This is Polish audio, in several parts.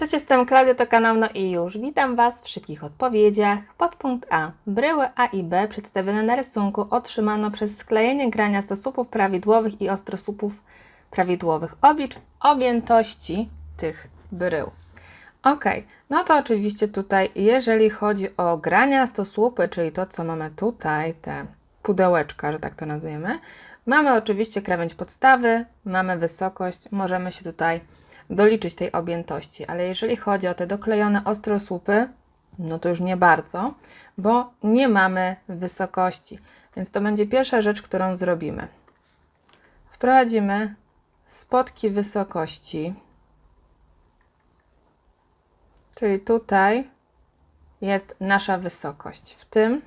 Cześć, jestem Klaudia, to kanał No i już. Witam Was w szybkich odpowiedziach. Podpunkt A. Bryły A i B przedstawione na rysunku otrzymano przez sklejenie grania stosupów prawidłowych i ostrosupów prawidłowych. Oblicz objętości tych brył. Ok, no to oczywiście tutaj, jeżeli chodzi o grania stosłupy, czyli to, co mamy tutaj, te pudełeczka, że tak to nazwiemy, mamy oczywiście krawędź podstawy, mamy wysokość, możemy się tutaj doliczyć tej objętości, ale jeżeli chodzi o te doklejone ostrosłupy, no to już nie bardzo, bo nie mamy wysokości. Więc to będzie pierwsza rzecz, którą zrobimy. Wprowadzimy spotki wysokości, czyli tutaj jest nasza wysokość. W tym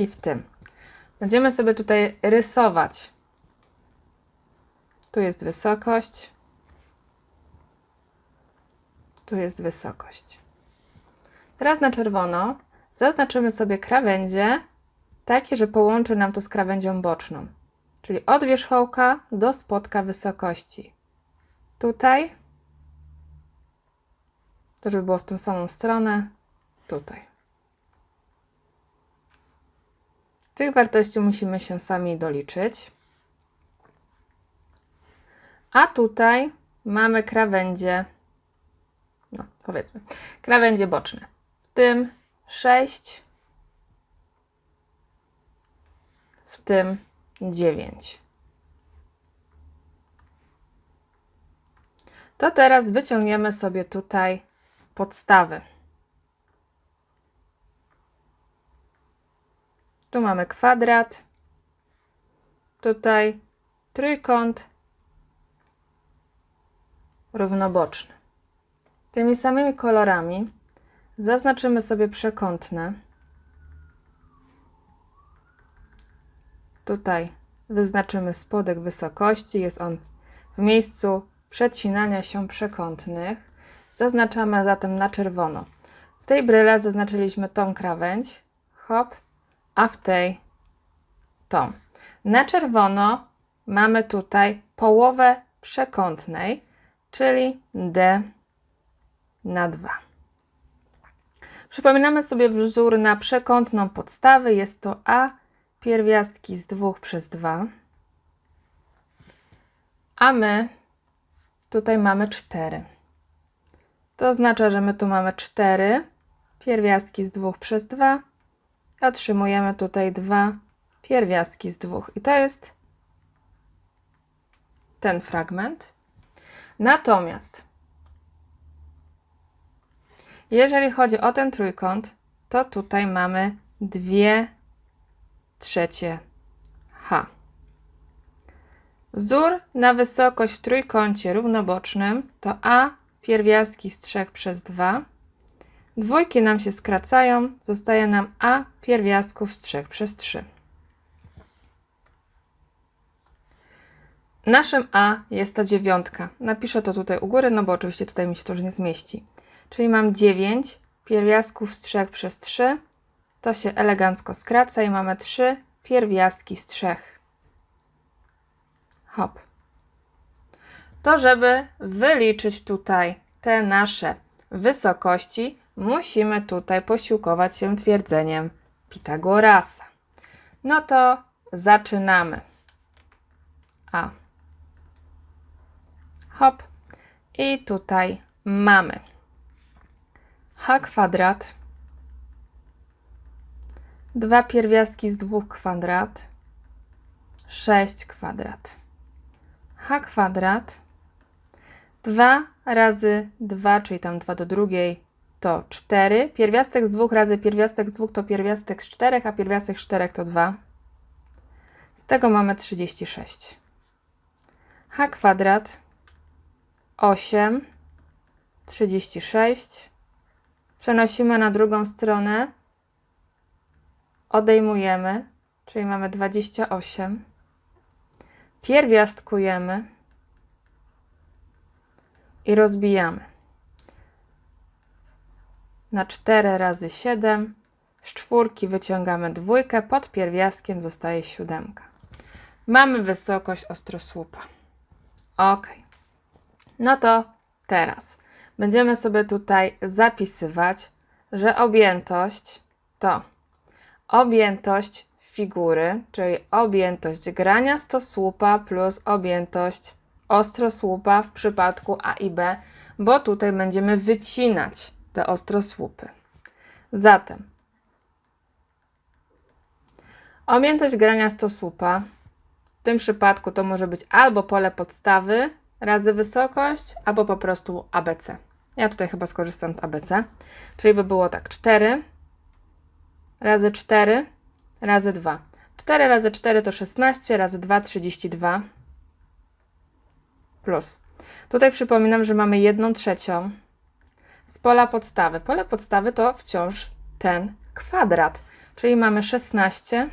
i w tym. Będziemy sobie tutaj rysować. Tu jest wysokość. Tu jest wysokość. Teraz na czerwono zaznaczymy sobie krawędzie takie, że połączy nam to z krawędzią boczną. Czyli od wierzchołka do spotka wysokości. Tutaj. To żeby było w tą samą stronę. Tutaj. Tych wartości musimy się sami doliczyć. A tutaj mamy krawędzie, no powiedzmy, krawędzie boczne. W tym 6, w tym 9. To teraz wyciągniemy sobie tutaj podstawy. Tu mamy kwadrat, tutaj trójkąt równoboczny. Tymi samymi kolorami zaznaczymy sobie przekątne. Tutaj wyznaczymy spodek wysokości, jest on w miejscu przecinania się przekątnych. Zaznaczamy zatem na czerwono. W tej bryle zaznaczyliśmy tą krawędź. Hop, a w tej tą. Na czerwono mamy tutaj połowę przekątnej, czyli D na 2. Przypominamy sobie wzór na przekątną podstawę. Jest to A pierwiastki z 2 przez 2. A my tutaj mamy 4. To oznacza, że my tu mamy 4 pierwiastki z 2 przez 2 otrzymujemy tutaj dwa pierwiastki z dwóch. I to jest ten fragment. Natomiast jeżeli chodzi o ten trójkąt, to tutaj mamy dwie trzecie H. Wzór na wysokość w trójkącie równobocznym to A pierwiastki z 3 przez 2 Dwójki nam się skracają, zostaje nam a pierwiastków z 3 przez 3. Naszym a jest to dziewiątka. Napiszę to tutaj u góry, no bo oczywiście tutaj mi się to już nie zmieści. Czyli mam 9 pierwiastków z 3 przez 3. To się elegancko skraca i mamy 3 pierwiastki z 3. Hop. To, żeby wyliczyć tutaj te nasze wysokości, musimy tutaj posiłkować się twierdzeniem Pitagorasa. No to zaczynamy. A. Hop. I tutaj mamy h kwadrat, dwa pierwiastki z dwóch kwadrat, 6 kwadrat, h kwadrat, 2 razy 2, czyli tam 2 do drugiej, to 4. Pierwiastek z 2 razy pierwiastek z 2 to pierwiastek z 4, a pierwiastek z 4 to 2. Z tego mamy 36. h kwadrat 8, 36. Przenosimy na drugą stronę. Odejmujemy, czyli mamy 28. Pierwiastkujemy i rozbijamy na 4 razy 7 Z czwórki wyciągamy dwójkę, pod pierwiastkiem zostaje siódemka. Mamy wysokość ostrosłupa. Ok. No to teraz będziemy sobie tutaj zapisywać, że objętość to objętość figury, czyli objętość grania stosłupa plus objętość ostrosłupa w przypadku A i B, bo tutaj będziemy wycinać te ostrosłupy. Zatem objętość grania stosłupa w tym przypadku to może być albo pole podstawy razy wysokość, albo po prostu ABC. Ja tutaj chyba skorzystam z ABC, czyli by było tak 4 razy 4 razy 2. 4 razy 4 to 16, razy 2 32 plus. Tutaj przypominam, że mamy 1 trzecią z pola podstawy. Pole podstawy to wciąż ten kwadrat, czyli mamy 16,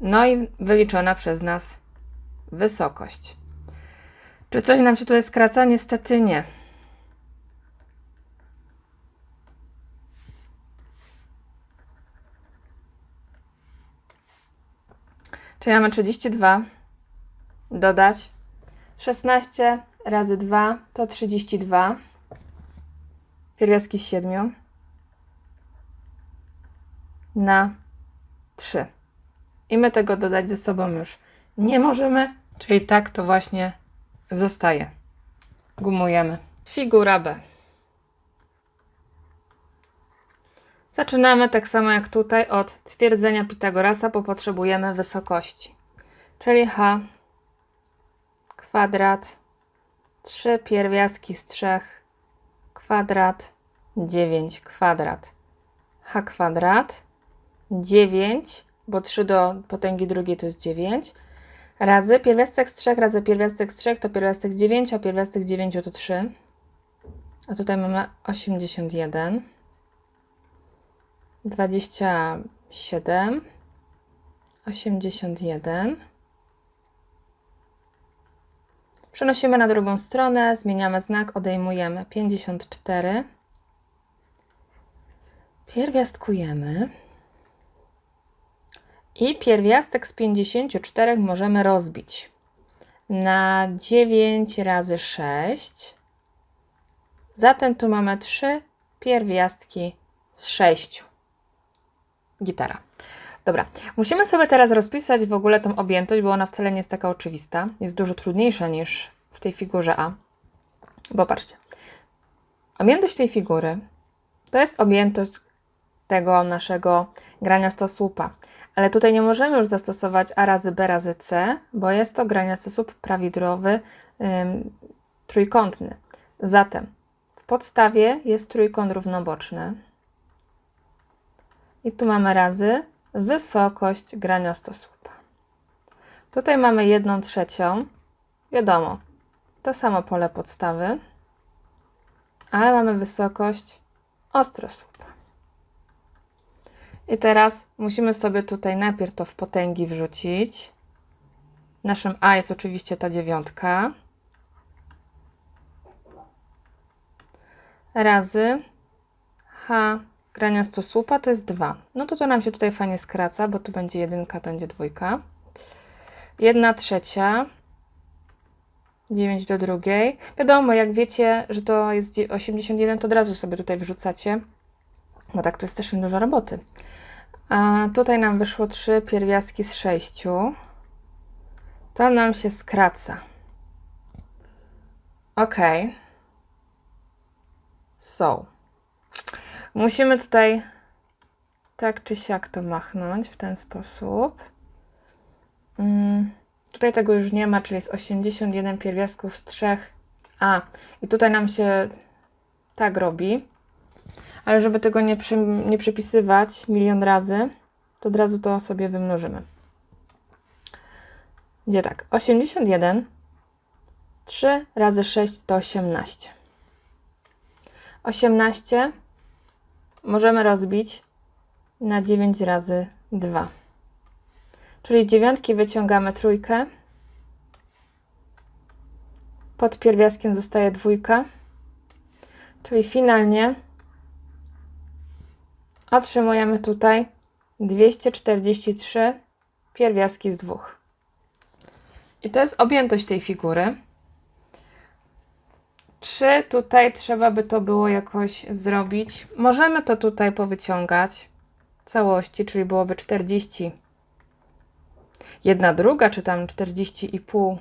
no i wyliczona przez nas wysokość. Czy coś nam się tutaj skraca? Niestety nie. Czyli mamy 32 dodać 16 razy 2 to 32. Pierwiastki z 7 na 3. I my tego dodać ze sobą już nie możemy, czyli tak to właśnie zostaje. Gumujemy. Figura B. Zaczynamy tak samo jak tutaj od twierdzenia Pitagorasa, bo potrzebujemy wysokości. Czyli h kwadrat 3 pierwiastki z 3 kwadrat 9 kwadrat h kwadrat 9, bo 3 do potęgi drugiej to jest 9 razy pierwiastek z 3 razy pierwiastek z 3 to pierwiastek 9, a pierwiastek 9 to 3. A tutaj mamy 81. 27, 81. Przenosimy na drugą stronę, zmieniamy znak, odejmujemy 54. Pierwiastkujemy. I pierwiastek z 54 możemy rozbić na 9 razy 6. Zatem tu mamy 3 pierwiastki z 6 gitara. Dobra, musimy sobie teraz rozpisać w ogóle tą objętość, bo ona wcale nie jest taka oczywista. Jest dużo trudniejsza niż w tej figurze A. Bo patrzcie, objętość tej figury to jest objętość tego naszego grania stosłupa. Ale tutaj nie możemy już zastosować A razy B razy C, bo jest to grania sposób prawidłowy ym, trójkątny. Zatem w podstawie jest trójkąt równoboczny. I tu mamy razy wysokość grania stosłupa. Tutaj mamy jedną trzecią. Wiadomo, to samo pole podstawy, ale mamy wysokość ostrosłupa. I teraz musimy sobie tutaj najpierw to w potęgi wrzucić. Naszym A jest oczywiście ta dziewiątka. Razy H grania stosłupa to jest 2. No to to nam się tutaj fajnie skraca, bo tu będzie jedynka, to będzie dwójka. 1 trzecia. 9 do drugiej. Wiadomo, jak wiecie, że to jest 81, to od razu sobie tutaj wrzucacie, bo tak to jest też dużo roboty. A tutaj nam wyszło 3 pierwiastki z 6. To nam się skraca. Ok. So. Musimy tutaj tak czy siak to machnąć w ten sposób. Mm, tutaj tego już nie ma, czyli jest 81 pierwiastków z 3. A, i tutaj nam się tak robi. Ale żeby tego nie, przy, nie przypisywać milion razy, to od razu to sobie wymnożymy. Gdzie tak? 81 3 razy 6 to 18. 18 możemy rozbić na 9 razy 2. Czyli z dziewiątki wyciągamy trójkę. Pod pierwiastkiem zostaje dwójka. Czyli finalnie otrzymujemy tutaj 243 pierwiastki z dwóch. I to jest objętość tej figury. Czy tutaj trzeba by to było jakoś zrobić? Możemy to tutaj powyciągać całości, czyli byłoby 40 jedna druga, czy tam 40,5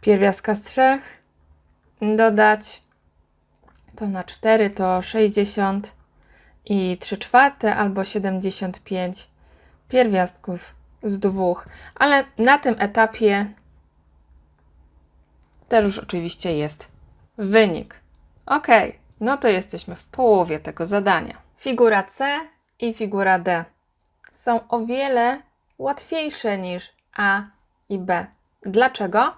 pierwiastka z trzech, dodać to na 4 to 60 i 3 czwarte albo 75 pierwiastków z dwóch, ale na tym etapie też już oczywiście jest wynik. Ok, no to jesteśmy w połowie tego zadania. Figura C i figura D są o wiele łatwiejsze niż A i B. Dlaczego?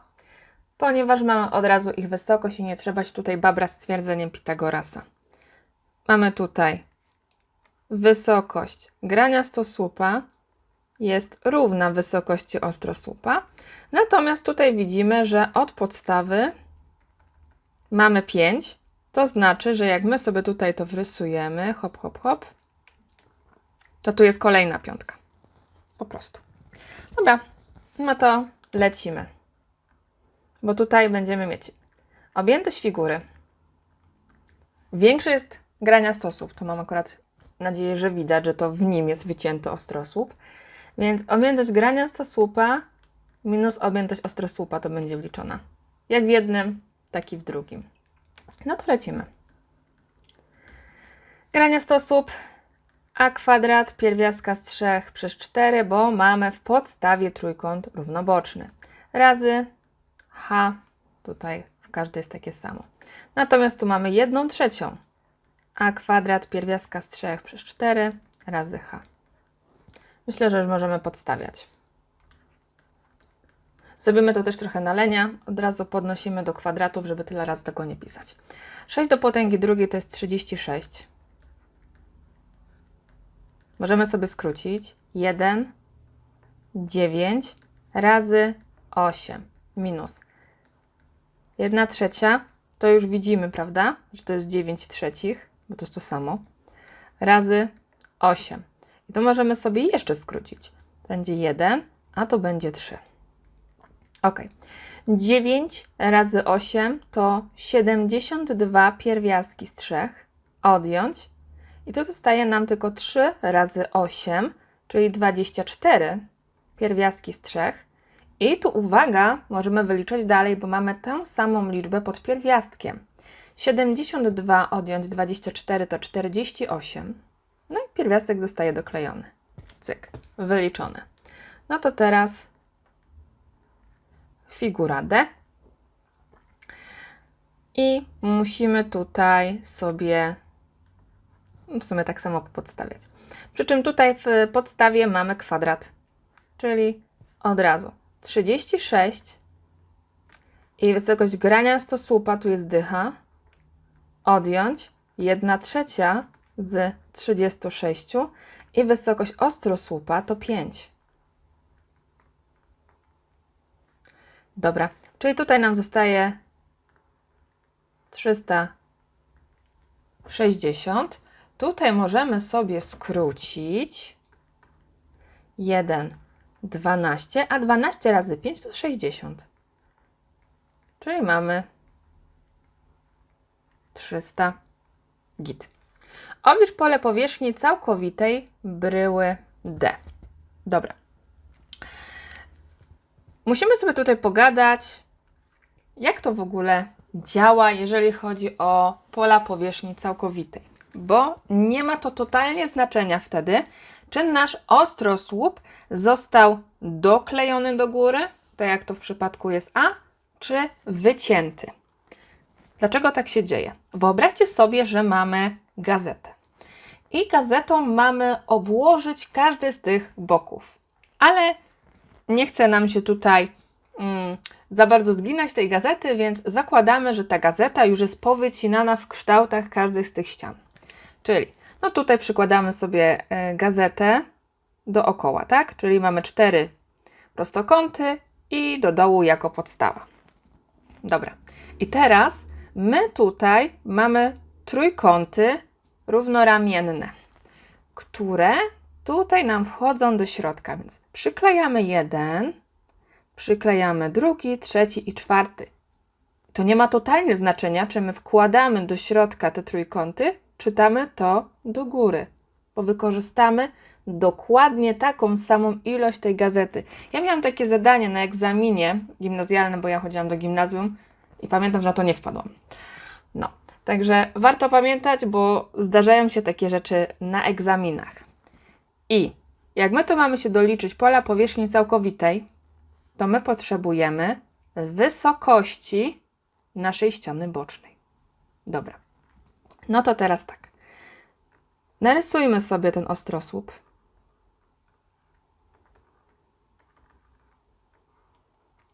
Ponieważ mamy od razu ich wysokość i nie trzeba się tutaj babra z twierdzeniem Pitagorasa. Mamy tutaj wysokość grania stosłupa jest równa wysokości ostrosłupa. Natomiast tutaj widzimy, że od podstawy mamy 5. To znaczy, że jak my sobie tutaj to wrysujemy, hop, hop, hop, to tu jest kolejna piątka. Po prostu. Dobra, no to lecimy. Bo tutaj będziemy mieć objętość figury. Większy jest grania stosów. To mam akurat nadzieję, że widać, że to w nim jest wycięty ostrosłup. Więc objętość grania stosłupa minus objętość ostrosłupa to będzie wliczona. Jak w jednym, tak i w drugim. No to lecimy. Grania stosłup a kwadrat pierwiastka z 3 przez 4, bo mamy w podstawie trójkąt równoboczny. Razy h, tutaj w każdej jest takie samo. Natomiast tu mamy 1 trzecią, a kwadrat pierwiastka z 3 przez 4 razy h. Myślę, że już możemy podstawiać. Zrobimy to też trochę na lenia. Od razu podnosimy do kwadratów, żeby tyle razy tego nie pisać. 6 do potęgi drugiej to jest 36. Możemy sobie skrócić 1, 9 razy 8 minus 1 trzecia, to już widzimy, prawda, że to jest 9 trzecich, bo to jest to samo, razy 8. I to możemy sobie jeszcze skrócić. Będzie 1, a to będzie 3. Ok. 9 razy 8 to 72 pierwiastki z 3. Odjąć i to zostaje nam tylko 3 razy 8, czyli 24 pierwiastki z 3. I tu uwaga, możemy wyliczyć dalej, bo mamy tę samą liczbę pod pierwiastkiem. 72 odjąć 24 to 48. No i pierwiastek zostaje doklejony. Cyk, wyliczone. No to teraz figura D. I musimy tutaj sobie w sumie tak samo podstawiać. Przy czym tutaj w podstawie mamy kwadrat, czyli od razu 36 i wysokość grania stosłupa tu jest dycha, odjąć 1 trzecia z 36 i wysokość ostrosłupa to 5. Dobra, czyli tutaj nam zostaje 360 Tutaj możemy sobie skrócić 1, 12, a 12 razy 5 to 60. Czyli mamy 300 git. Oblicz pole powierzchni całkowitej bryły D. Dobra. Musimy sobie tutaj pogadać, jak to w ogóle działa, jeżeli chodzi o pola powierzchni całkowitej bo nie ma to totalnie znaczenia wtedy, czy nasz ostrosłup został doklejony do góry, tak jak to w przypadku jest A, czy wycięty. Dlaczego tak się dzieje? Wyobraźcie sobie, że mamy gazetę. I gazetą mamy obłożyć każdy z tych boków. Ale nie chce nam się tutaj mm, za bardzo zginać tej gazety, więc zakładamy, że ta gazeta już jest powycinana w kształtach każdej z tych ścian. Czyli no tutaj przykładamy sobie e, gazetę dookoła, tak? Czyli mamy cztery prostokąty i do dołu jako podstawa. Dobra. I teraz my tutaj mamy trójkąty równoramienne, które tutaj nam wchodzą do środka. Więc przyklejamy jeden, przyklejamy drugi, trzeci i czwarty. To nie ma totalnie znaczenia, czy my wkładamy do środka te trójkąty, czytamy to do góry, bo wykorzystamy dokładnie taką samą ilość tej gazety. Ja miałam takie zadanie na egzaminie gimnazjalnym, bo ja chodziłam do gimnazjum i pamiętam, że na to nie wpadłam. No, także warto pamiętać, bo zdarzają się takie rzeczy na egzaminach. I jak my to mamy się doliczyć pola powierzchni całkowitej, to my potrzebujemy wysokości naszej ściany bocznej. Dobra. No to teraz tak. Narysujmy sobie ten ostrosłup.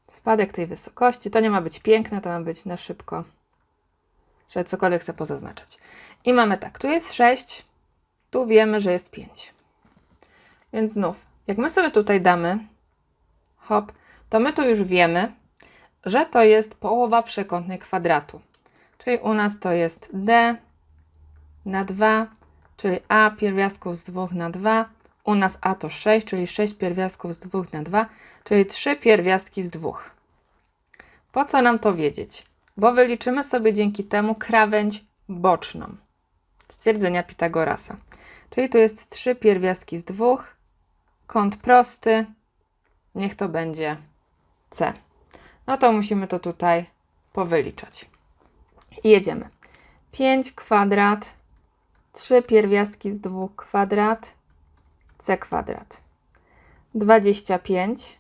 Spadek tej wysokości. To nie ma być piękne, to ma być na szybko, że cokolwiek chcę pozaznaczać. I mamy tak, tu jest 6, tu wiemy, że jest 5. Więc znów, jak my sobie tutaj damy, hop, to my tu już wiemy, że to jest połowa przekątnej kwadratu. Czyli u nas to jest d na 2, czyli a pierwiastków z 2 na 2. U nas a to 6, czyli 6 pierwiastków z 2 na 2, czyli 3 pierwiastki z 2. Po co nam to wiedzieć? Bo wyliczymy sobie dzięki temu krawędź boczną stwierdzenia Pitagorasa. Czyli tu jest 3 pierwiastki z 2, kąt prosty, niech to będzie C. No to musimy to tutaj powyliczać. I jedziemy. 5 kwadrat, 3 pierwiastki z 2 kwadrat, c kwadrat. 25,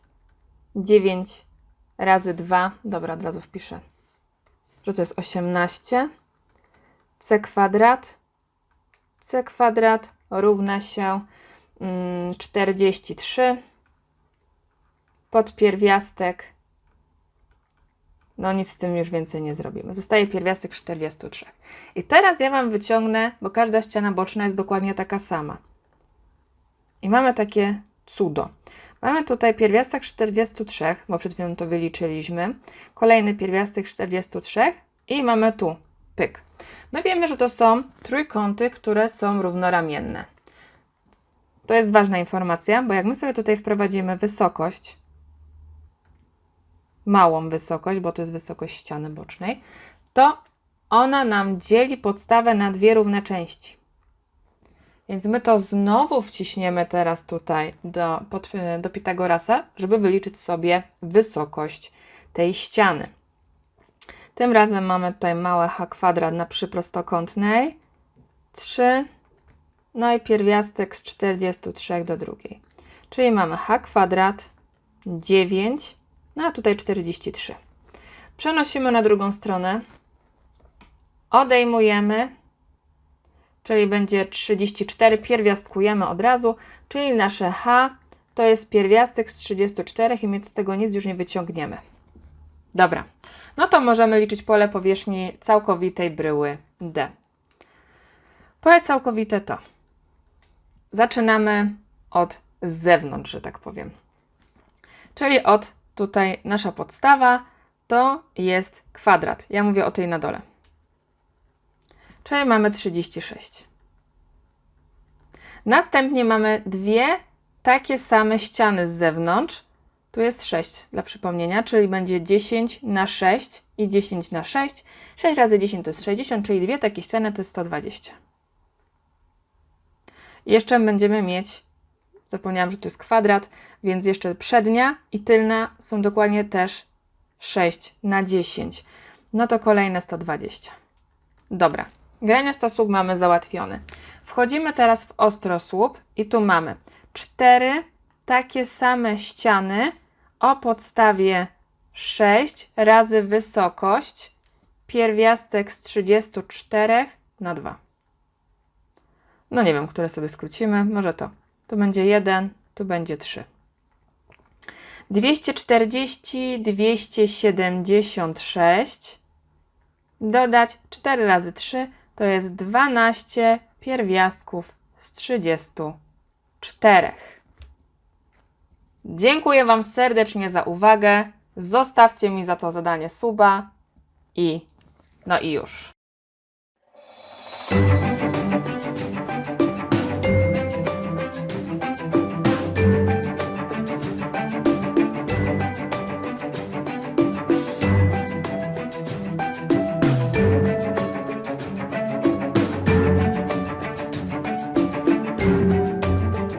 9 razy 2, dobra, od razu wpiszę, że to jest 18, c kwadrat, c kwadrat równa się mm, 43, podpierwiastek, no nic z tym już więcej nie zrobimy. Zostaje pierwiastek 43. I teraz ja Wam wyciągnę, bo każda ściana boczna jest dokładnie taka sama. I mamy takie cudo. Mamy tutaj pierwiastek 43, bo przed chwilą to wyliczyliśmy. Kolejny pierwiastek 43 i mamy tu pyk. My wiemy, że to są trójkąty, które są równoramienne. To jest ważna informacja, bo jak my sobie tutaj wprowadzimy wysokość, małą wysokość, bo to jest wysokość ściany bocznej, to ona nam dzieli podstawę na dwie równe części. Więc my to znowu wciśniemy teraz tutaj do, pod, do Pitagorasa, żeby wyliczyć sobie wysokość tej ściany. Tym razem mamy tutaj małe h kwadrat na przyprostokątnej. 3. No i pierwiastek z 43 do drugiej. Czyli mamy h kwadrat 9, no a tutaj 43. Przenosimy na drugą stronę. Odejmujemy, czyli będzie 34. Pierwiastkujemy od razu, czyli nasze h to jest pierwiastek z 34 i my z tego nic już nie wyciągniemy. Dobra, no to możemy liczyć pole powierzchni całkowitej bryły D. Pole całkowite to zaczynamy od zewnątrz, że tak powiem. Czyli od tutaj nasza podstawa to jest kwadrat. Ja mówię o tej na dole. Czyli mamy 36. Następnie mamy dwie takie same ściany z zewnątrz. Tu jest 6 dla przypomnienia, czyli będzie 10 na 6 i 10 na 6. 6 razy 10 to jest 60, czyli dwie takie ściany to jest 120. Jeszcze będziemy mieć, zapomniałam, że to jest kwadrat, więc jeszcze przednia i tylna są dokładnie też 6 na 10. No to kolejne 120. Dobra, grania stosłup mamy załatwione. Wchodzimy teraz w ostrosłup i tu mamy cztery takie same ściany o podstawie 6 razy wysokość pierwiastek z 34 na 2. No nie wiem, które sobie skrócimy, może to. Tu będzie 1, tu będzie 3. 240, 276 dodać 4 razy 3 to jest 12 pierwiastków z 34. Dziękuję Wam serdecznie za uwagę. Zostawcie mi za to zadanie suba i no i już.